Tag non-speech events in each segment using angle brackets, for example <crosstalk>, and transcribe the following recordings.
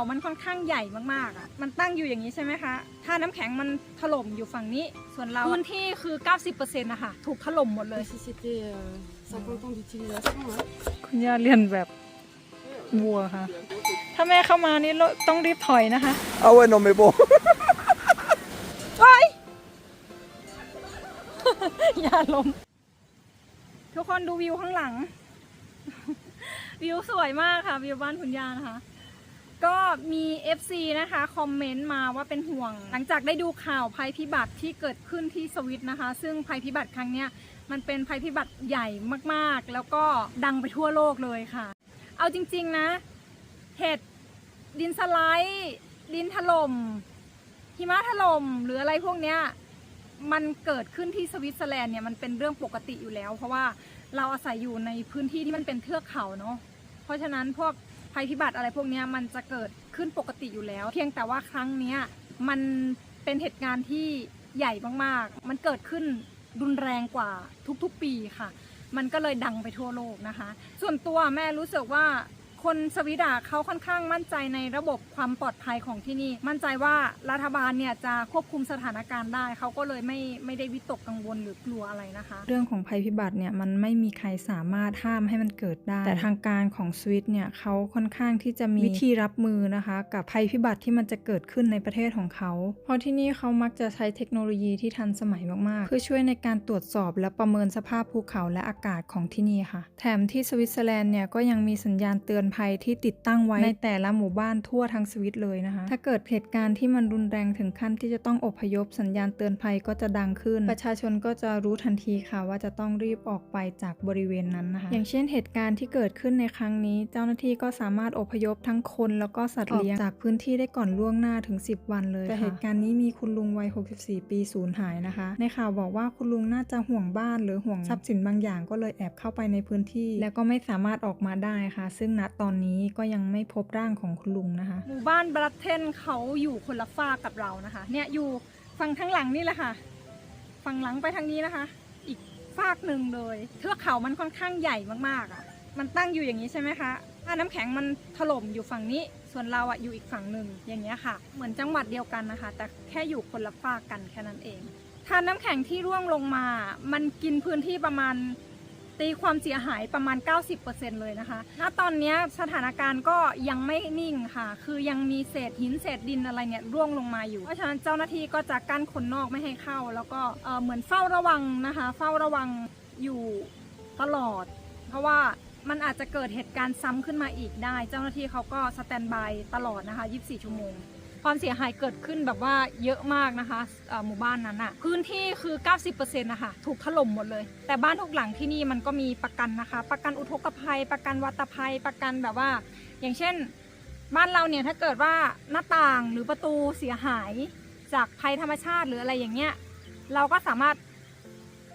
เขามันค่อนข้างใหญ่มากๆอะ มันตั้งอยู่อย่างนี้ใช่ไหมคะ ถ้าน้ำแข็งมันถล่มอยู่ฝั่งนี้ ส่วนเราพื้นที่คือ 90%นะคะถูกถล่มหมดเลย Si c'était euh, 50 ans d'utilisation, hein. คุณย่าเรียนแบบวัวค่ะ ถ้าแม่เข้ามานี่ต้องรีบถอยนะคะ Ah ouais, non mais bon. ว้ายอย่าลมทุกคนดูวิวข้างหลัง วิวสวยมากค่ะ วิวบ้านคุณย่านะคะ ก็มี FC นะคะคอมเมนต์มาว่าเป็นห่วง หลังจากได้ดูข่าวภัยพิบัติที่เกิดขึ้นที่สวิตนะคะ ซึ่งภัยพิบัติครั้งเนี้ยมันเป็นภัยพิบัติใหญ่มากๆ แล้วก็ดังไปทั่วโลกเลยค่ะ เอาจริงๆนะเหตุดินสไลด์ดินถล่มหิมะถล่มหรืออะไรพวกเนี้ยมันเกิดขึ้นที่สวิตเซอร์แลนด์เนี่ยมันเป็นเรื่องปกติอยู่แล้ว เพราะว่าเราอาศัยอยู่ในพื้นที่ที่มันเป็นเทือกเขาเนาะเพราะฉะนั้นพวก ภัยพิบัติอะไรพวกนี้มันจะเกิดขึ้นปกติอยู่แล้ว เพียงแต่ว่าครั้งนี้มันเป็นเหตุการณ์ที่ใหญ่มากๆ มันเกิดขึ้นรุนแรงกว่าทุกๆปีค่ะ มันก็เลยดังไปทั่วโลกนะคะ ส่วนตัวแม่รู้สึกว่า คนสวีดาเขาค่อนข้างมั่นใจในระบบความปลอดภัยของที่นี่ มั่นใจว่ารัฐบาลเนี่ยจะควบคุมสถานการณ์ได้ เขาก็เลยไม่ไม่ได้วิตกกังวลหรือกลัวอะไรนะคะ เรื่องของภัยพิบัติเนี่ยมันไม่มีใครสามารถห้ามให้มันเกิดได้ แต่ทางการของสวิตเนี่ยเขาค่อนข้างที่จะมีวิธีรับมือนะคะ กับภัยพิบัติที่มันจะเกิดขึ้นในประเทศของเขาเพราะที่นี่เขามักจะใช้เทคโนโลยีที่ทันสมัยมากๆ เพื่อช่วยในการตรวจสอบและประเมินสภาพภูเขาและอากาศของที่นี่ค่ะ แถมที่สวิตเซอร์แลนด์เนี่ยก็ยังมีสัญญาณเตือนภัยที่ติดตั้งไว้ในแต่ละหมู่บ้านทั่วทั้งสวิตเลยนะคะ ถ้าเกิดเหตุการณ์ที่มันรุนแรงถึงขั้นที่จะต้องอพยพสัญญาณเตือนภัยก็จะดังขึ้น ประชาชนก็จะรู้ทันทีค่ะว่าจะต้องรีบออกไปจากบริเวณนั้นนะคะ อย่างเช่นเหตุการณ์ที่เกิดขึ้นในครั้งนี้ เจ้าหน้าที่ก็สามารถอพยพทั้งคนแล้วก็สัตว์เลี้ยงจากพื้นที่ได้ก่อนล่วงหน้าถึง 10 วันเลยแต่เหตุการณ์นี้มีคุณลุงวัย 64 ปีสูญหายนะคะ ในข่าวบอกว่าคุณลุงน่าจะห่วงบ้านหรือห่วงทรัพย์สินบางอย่างก็เลยแอบเข้าไปในพื้นที่ แล้วก็ไม่สามารถออกมาได้ค่ะ ซึ่งณตอนนี้ก็ยังไม่พบร่างของคุณลุงนะคะ หมู่บ้านบรัตเทนเขาอยู่คนละฝากกับเรานะคะ เนี่ยอยู่ฝั่งข้างหลังนี่แหละค่ะฝั่งหลังไปทางนี้นะคะ อีกฝากหนึ่งเลยเทือกเขามันค่อนข้างใหญ่มากๆอะ มันตั้งอยู่อย่างนี้ใช่ไหมคะถ้าน้ำแข็งมันถล่มอยู่ฝั่งนี้ ส่วนเราอะอยู่อีกฝั่งหนึ่งอย่างเงี้ยค่ะ เหมือนจังหวัดเดียวกันนะคะ แต่แค่อยู่คนละฝากกันแค่นั้นเองถ้าน้ำแข็งที่ร่วงลงมา มันกินพื้นที่ประมาณ ตีความเสียหายประมาณ 90%เลยนะคะ ณ ตอนนี้สถานการณ์ก็ยังไม่นิ่งค่ะ คือยังมีเศษหินเศษดินอะไรเนี่ยร่วงลงมาอยู่ เพราะฉะนั้นเจ้าหน้าที่ก็จะกั้นคนนอกไม่ให้เข้า แล้วก็เเหมือนเฝ้าระวังนะคะ เฝ้าระวังอยู่ตลอด เพราะว่ามันอาจจะเกิดเหตุการณ์ซ้ำขึ้นมาอีกได้ เจ้าหน้าที่เขาก็สแตนบายตลอดนะคะ 24 ชั่วโมง ความเสียหายเกิดขึ้นแบบว่าเยอะมากนะคะเอ่อหมู่บ้านนั้นอะพื้นที่คือ 90%นะคะถูกถล่มหมดเลย แต่บ้านทุกหลังที่นี่มันก็มีประกันนะคะ ประกันอุทกภัย ประกันวัตภัยประกันแบบว่า อย่างเช่น บ้านเราเนี่ยถ้าเกิดว่าหน้าต่างหรือประตูเสียหายจากภัยธรรมชาติหรืออะไรอย่างเงี้ยเราก็สามารถ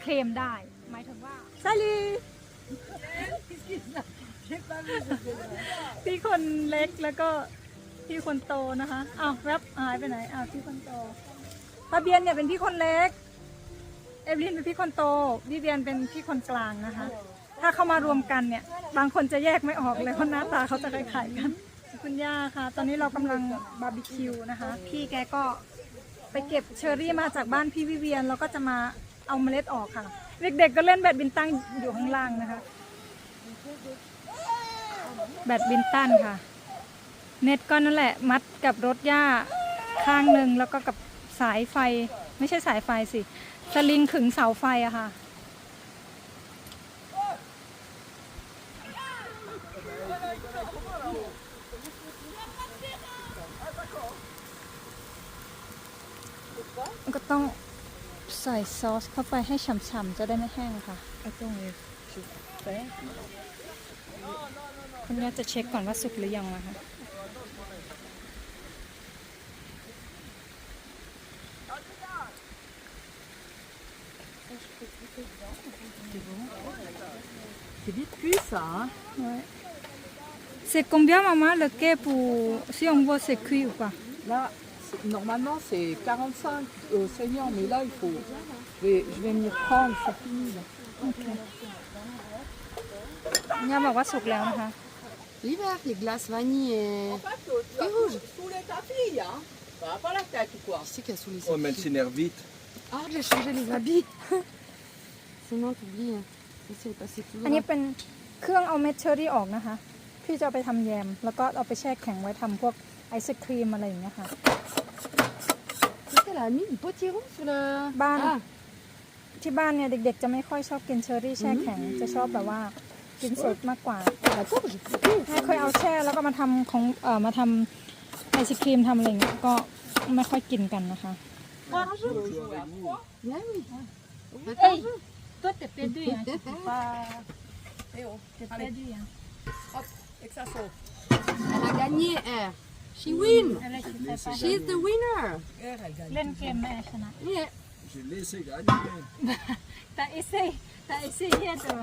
เคลมได้หมายถึงว่า Salut พี่คนเล็กแล้วก็ พี่คนโตนะคะอ้าวแวบหายไปไหนอ้าวพี่คนโตปาเบียนเนี่ยเป็นพี่คนเล็ก เอเวลินเป็นพี่คนโตวิเวียนเป็นพี่คนกลางนะคะ ถ้าเข้ามารวมกันเนี่ย บางคนจะแยกไม่ออกเลยเพราะหน้าตาเขาจะคล้ายๆกัน คุณย่าค่ะ ตอนนี้เรากำลังบาร์บีคิวนะคะ พี่แกก็ไปเก็บเชอร์รี่มาจากบ้านพี่วิเวียนแล้วก็จะมาเอาเมล็ดออกค่ะ เด็กๆก็เล่นแบดมินตันอยู่ข้างล่างนะคะ แบดมินตันค่ะ เน็ตก็นั่นแหละมัดกับรถหญ้าข้างหนึ่งแล้วก็กับสายไฟ ไม่ใช่สายไฟสิ สลิงขึงเสาไฟอะค่ะ ก็ต้องใส่ซอสเข้าไปให้ฉ่ำๆจะได้ไม่แห้งค่ะ Attends, mais je fais. คุณย่าจะเช็คก่อนว่าสุกหรือยังนะคะ C'est vite cuit ça. Hein. C'est combien maman le quai pour si on voit c'est cuit ou pas? Là, normalement c'est 45 euh, Seigneur, mais là il faut. Je vais, je m'y prendre, c'est fini. Là. Ok. Ma va sur. Hein. L'hiver, les glaces vanille et, tu et rouge. Saouler ta fille, hein Pas la tête ou quoi? C'est qu'elle saoulait sa fille. Oh, mais elle s'énerve vite. Ah, j'ai changé les habits. <laughs> Sinon, t'oublies. hein. J'essaie de passer tout อันนี้เป็นเครื่องเอาเม็ดเชอร์รี่ออกนะคะ พี่จะเอาไปทำแยม แล้วก็เอาไปแช่แข็งไว้ทำพวกไอศครีมอะไรอย่างเงี้ยค่ะ Qu'est-ce qu'elle a mis du potiron sur le. Ban. Ah, ที่บ้านเนี่ยเด็กๆ จะไม่ค่อยชอบกินเชอร์รี่แช่แข็ง จะชอบแบบว่ากินสดมากกว่า attends, j'ai coupé. แม่เคยเอาแช่แล้วก็มาทำของเอ่อมาทำไอศครีมทำอะไรอย่างเงี้ยก็ไม่ค่อยกินกันนะคะ Mais oui. Hey, toi t'es perdu hein, tu peux pas Eh oh, t'es allez, perdu hein. hop, et que ça saute. Elle a gagné, elle. She win. อะไรที่ใส่ไป She's the winner. Elle, elle gagne. เล่นเกมแม่ชนะ Yeah. J'ai laissé gagner. แต่เอเซ่แต่เอเซ่เฮียตัว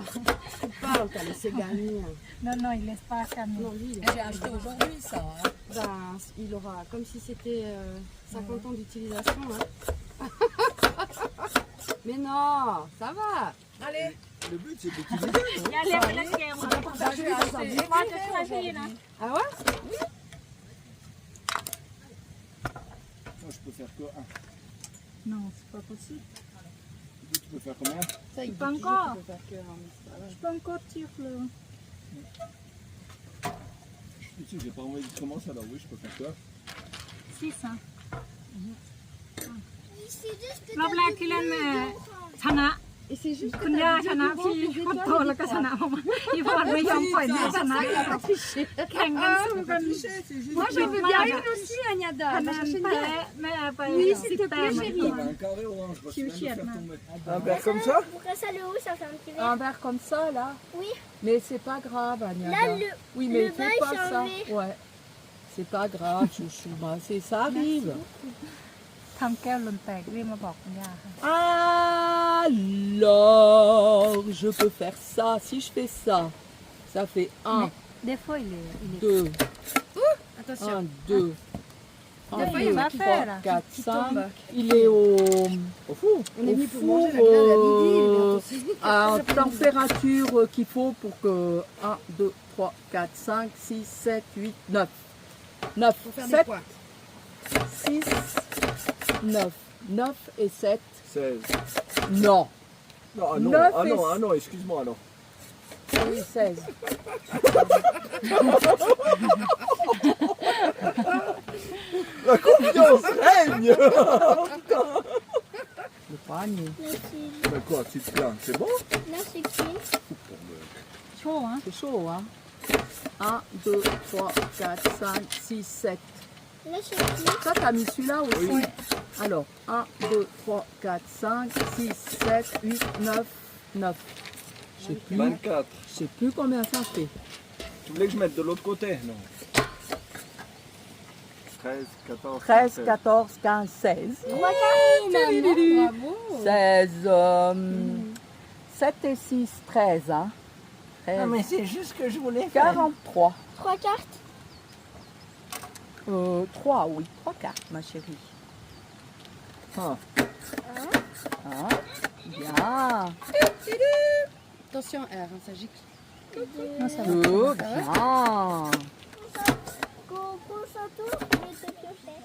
Tu parles, t'as laissé gagner. non non il laisse pas gagner Non, lui, il Et J'ai acheté aujourd'hui ça. hein. Ben, il aura comme si c'était euh, 50 ans d'utilisation. hein. Mais non, ça va. Allez, Le but, c'est que tu les gagnes. อย่าเล่นเล่นเกมอะ ça j'ai acheté. ว่าจะช่วยพี่นะ Ah ouais Moi, je peux faire que un. non c'est pas possible Tu peux faire combien Ça, il Pas dit toujours encore. qu'il peut faire que un, mais c'est pas vrai. je peux encore tirer le Je suis sûr, j'ai pas envie de commencer, alors oui, je peux faire que un. 6hein รอบแรกที่เล่นแม่ชนะ Et c'est juste คุณย่าชนะพี่พอโตแล้วก็ชนะผมพี่พอดไม่ยอมปล่อยแม่ชนะ แข่งกันสู้กัน Moi, j'en veux bien une aussi, Agnada. คะแน Va น chercher une แพ้ bière. แม่ไป Oui, s'il te แต้ plaît, ม chérie. Comme un carré orange, je Tu vais me même chiales, faire non. tomber. Un verre comme ça Pourquoi ça le haut, ça fait un petit verre Un verre comme ça là Oui. Mais c'est pas grave, Agnada. Là, le, Oui, mais le fais bas, il pas s'est ça. enlevé. Ouais. C'est pas grave, chouchou. Bah, c'est ça arrive. ทำแก้วหล่นแตกรีบมาบอกคุณย่าค่ะ Alors, je peux faire ça. Si je fais ça, ça fait 1, เดฟเฟอร์เลยอีก 2, Attention. 1, 2. Des 1, fois, il 2, va 3, faire, là. 4, Qui 5. tombe. Il est au, au four. On est Au venu pour four, manger la viande à midi. euh, mais attention. <laughs> à température euh, qu'il faut pour que 1, 2, 3, 4, 5, 6, 7, 8, 9. 9, Pour faire 7, des pointes. 6, 9. 9 et 7. 16. Non. Non, ah non, ah non, ah non, excuse-moi alors. Oui, 16. La confiance règne <laughs> Le panier. Mais quoi, tu te plains C'est bon? Là, c'est qui Chaud, hein? C'est chaud, hein? 1, 2, 3, 4, 5, 6, 7. Ça, t'as mis celui-là aussi Oui. Alors, 1, 2, 3, 4, 5, 6, 7, 8, 9, 9. Je sais plus, 24. je sais plus combien ça fait. Tu voulais que je mette de l'autre côté? Non. 13, 14, 13, 15, 14, 15, 16. Bravo. 16, euh, 7 et 6, 13. Hein. 13, c'est juste ce que je voulais faire. 43. Trois cartes? Euh, 3, oui, 3 cartes, ma chérie. Ah. Hein Bien. Attention, R, hein, ça gicle. Non, ça va. Deux, bien. Coco Santo, et te piocher.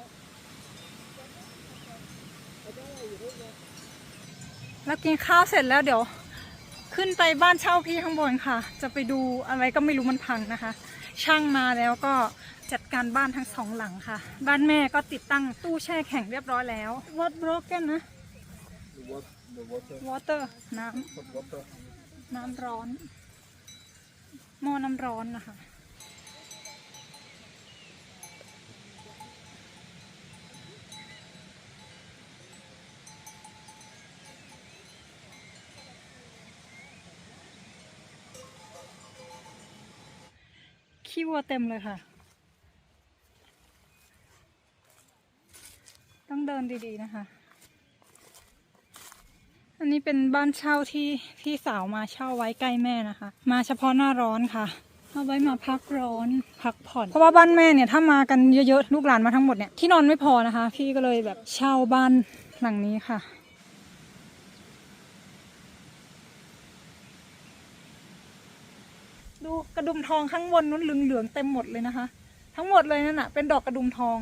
แล้วกินข้าวเสร็จแล้วเดี๋ยว ขึ้นไปบ้านเช่าพี่ข้างบนค่ะ จะไปดูอะไรก็ไม่รู้มันพังนะคะ ช่างมาแล้วก็ จัดการบ้านทั้งสองหลังค่ะ บ้านแม่ก็ติดตั้งตู้แช่แข็งเรียบร้อยแล้ว What broken นะ water น้ำน้ำร้อนหม้อน้ำร้อนนะคะขี้วัวเต็มเลยค่ะ ต้องเดินดีๆนะคะ อันนี้เป็นบ้านเช่าที่พี่สาวมาเช่าไว้ใกล้แม่นะคะ มาเฉพาะหน้าร้อนค่ะเอาไว้มาพักร้อนพักผ่อน เพราะว่าบ้านแม่เนี่ยถ้ามากันเยอะๆลูกหลานมาทั้งหมดเนี่ยที่นอนไม่พอนะคะ พี่ก็เลยแบบเช่าบ้านหลังนี้ค่ะดูกระดุมทองข้างบนนู้นเหลืองๆเต็มหมดเลยนะคะ ทั้งหมดเลยนั่นน่ะเป็นดอกกระดุมทอง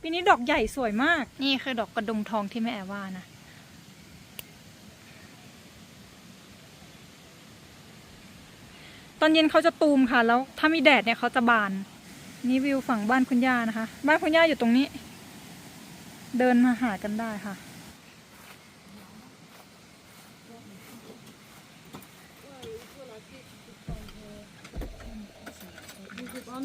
ปีนี้ดอกใหญ่สวยมาก นี่คือดอกกระดุมทองที่แม่แอว่านะ ตอนเย็นเขาจะตูมค่ะ แล้วถ้ามีแดดเนี่ยเขาจะบาน นี่วิวฝั่งบ้านคุณย่านะคะ บ้านคุณย่าอยู่ตรงนี้ เดินมาหากันได้ค่ะ On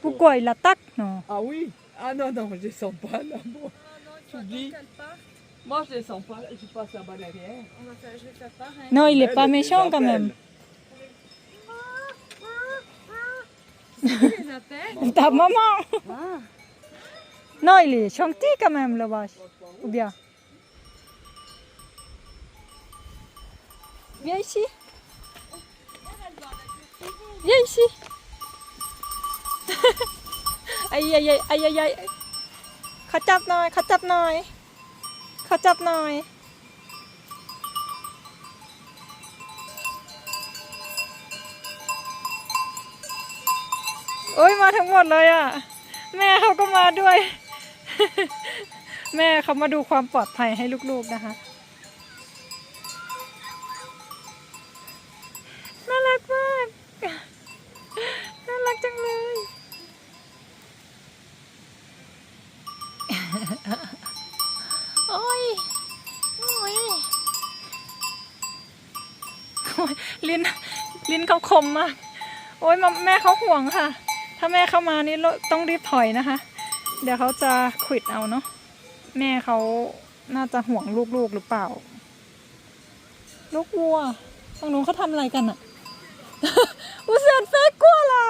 Pourquoi il attaque non ah oui Ah non, non, je descends pas là. Moi, J'oublie. Moi, je descends pas. Je passe là-bas derrière. Non, il est Elle, pas elle méchant quand même. <laughs> Ta maman Ah. Non, il est gentil quand même le vache. Ou bien Viens ici. Viens ici. Aïe aïe aïe aïe aïe aïe. เขาจับหน่อยเขาจับหน่อยเขาจับหน่อย โอ้ยมาทั้งหมดเลยอะ แม่เขาก็มาด้วย แม่เขามาดูความปลอดภัยให้ลูกๆนะคะ น่ารักมาก น่ารักจังเลย โอ้ย โอ้ยโอ้ยลิ้น ลิ้นเขาค มาก โอ้ยแม่เขาห่วงค่ะ ถ้าแม่เข้ามานี่ต้องรีบถอยนะคะ เดี๋ยวเขาจะขวิดเอาเนาะ แม่เขาน่าจะห่วงลูกๆหรือเปล่า ลูกวัวตรงนู้นเขาทำอะไรกันอะอุเซนเฟกกลัวล่ะ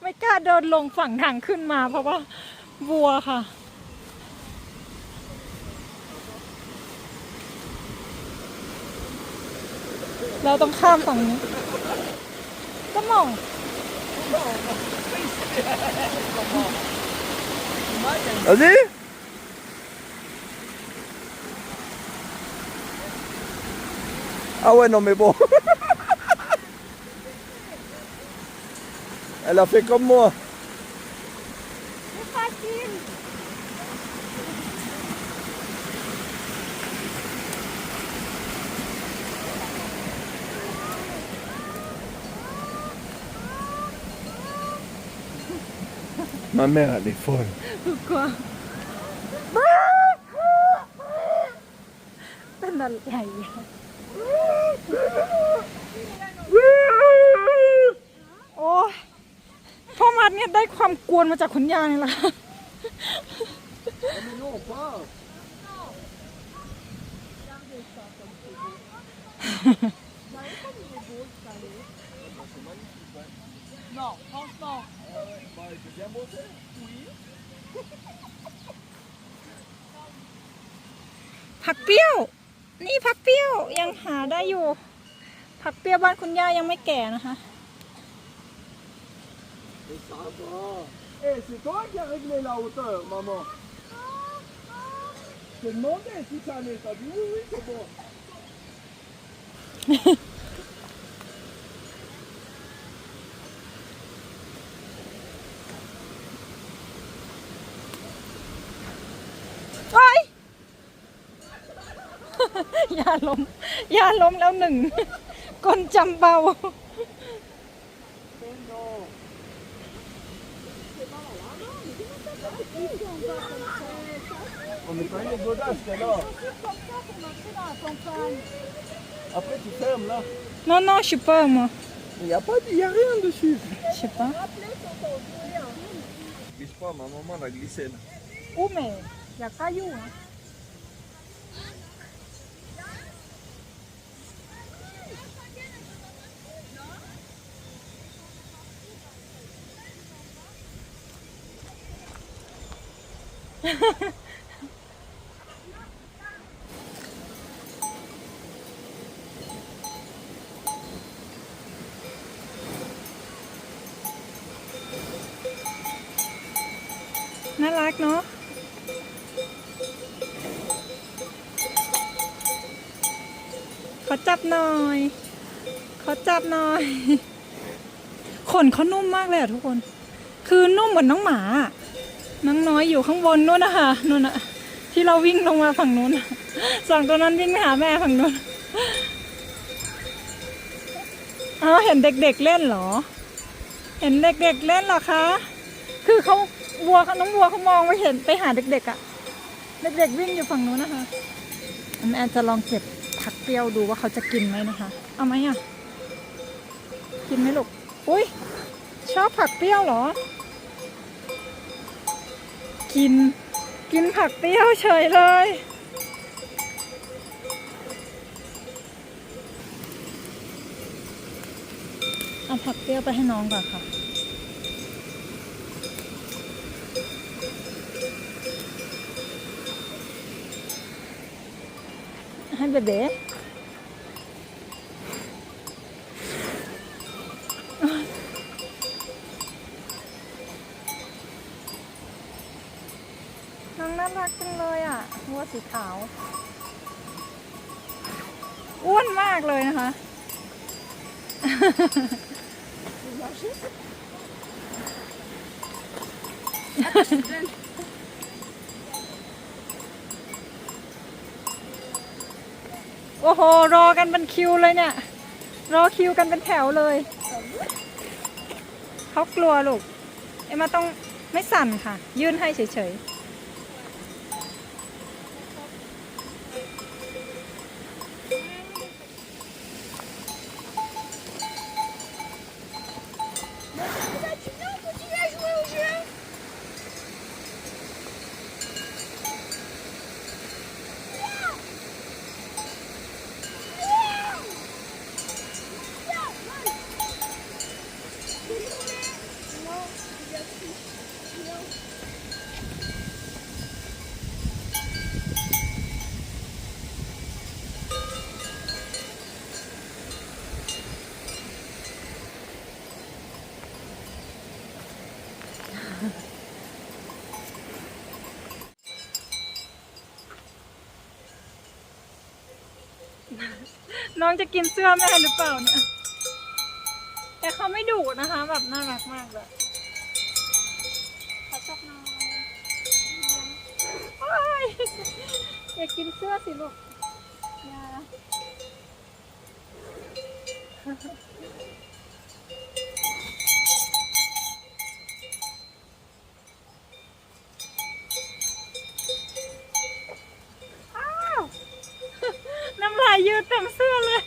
ไม่กล้าเดินลงฝั่งทางขึ้นมาเพราะว่าวัวค่ะ เราต้องข้ามฝั่งนี้ก็มอง Vas-y Ah ouais, non mais bon. Elle a fait comme moi. Ma mère, elle est folle. Pourquoi โอ้พ่อมาดเนี่ยได้ความกวนมาจากคุณยายนี่แหละค่ะ Non, pense non. Bah, il peut bien bosser. Oui. ผักเปรี้ยว นี่ผักเปรี้ยวยังหาได้อยู่ ผักเปรี้ยวบ้านคุณย่ายังไม่แก่นะคะ Et ça va. Eh, c'est toi qui as réglé la hauteur, maman. Je t'ai demandé si ça allait. T'as dit oui, oui, c'est bon. ไว้าย ยาล้มยาล้มแล้วหนึ่งกลจำเบา On n'est pas une godasses, t'es là. Après, tu fermes là. non non je sais pas moi Il n'y a, pas de- y a rien dessus. je sais pas Glisse pas, ma maman l'a glissé là. อู้แม่อยากกล้าอยู่ น่ารักเนาะขอจับหน่อยขอจับหน่อย ขนเขานุ่มมากเลยอะทุกคน คือนุ่มเหมือนน้องหมาอะ น้องน้อยอยู่ข้างบนนู้นนะคะนู่นอะที่เราวิ่งลงมาฝั่งนู้นสองตัวนั้นวิ่งไปหาแม่ฝั่งนู้นอ้าเห็นเด็กๆเล่นเหรอ เห็นเด็กๆเล่นเหรอคะ คือเขาวัวน้องวัวเขามองไปเห็นไปหาเด็กๆอะเด็กๆวิ่งอยู่ฝั่งนู้นนะคะแอนจะลองเก็บผักเปรี้ยวดูว่าเขาจะกินไหมนะคะ เอาไหมอะกินไหมลูก อุ้ยชอบผักเปรี้ยวเหรอ กิน กินผักเปรี้ยวเฉยเลย เอาผักเปรี้ยวไปให้น้องก่อนค่ะให้เบเบ้น้องน่า รักจังเลยอะวัวสีขาว อ้วนมากเลยนะคะ โอ้โห รอกันเป็นคิวเลยเนี่ย รอคิวกันเป็นแถวเลย เขากลัวลูก เอ็มมาต้องไม่สั่นค่ะ ยื่นให้เฉยๆ น้องจะกินเสื้อแม่หรือเปล่าเนี่ย แต่เขาไม่ดุนะคะ แบบน่ารักมากเลยขอจับน้องโอ้ยอยากกินเสื้อสิลูกอย่าอ้าว น้ำลายยืดเต็มเสื้อเลย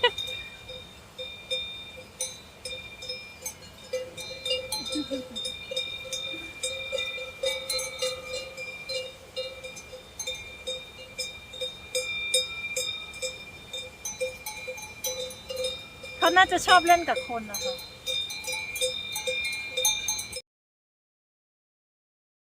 เขาน่า จะชอบเล่นกับคนนะคะ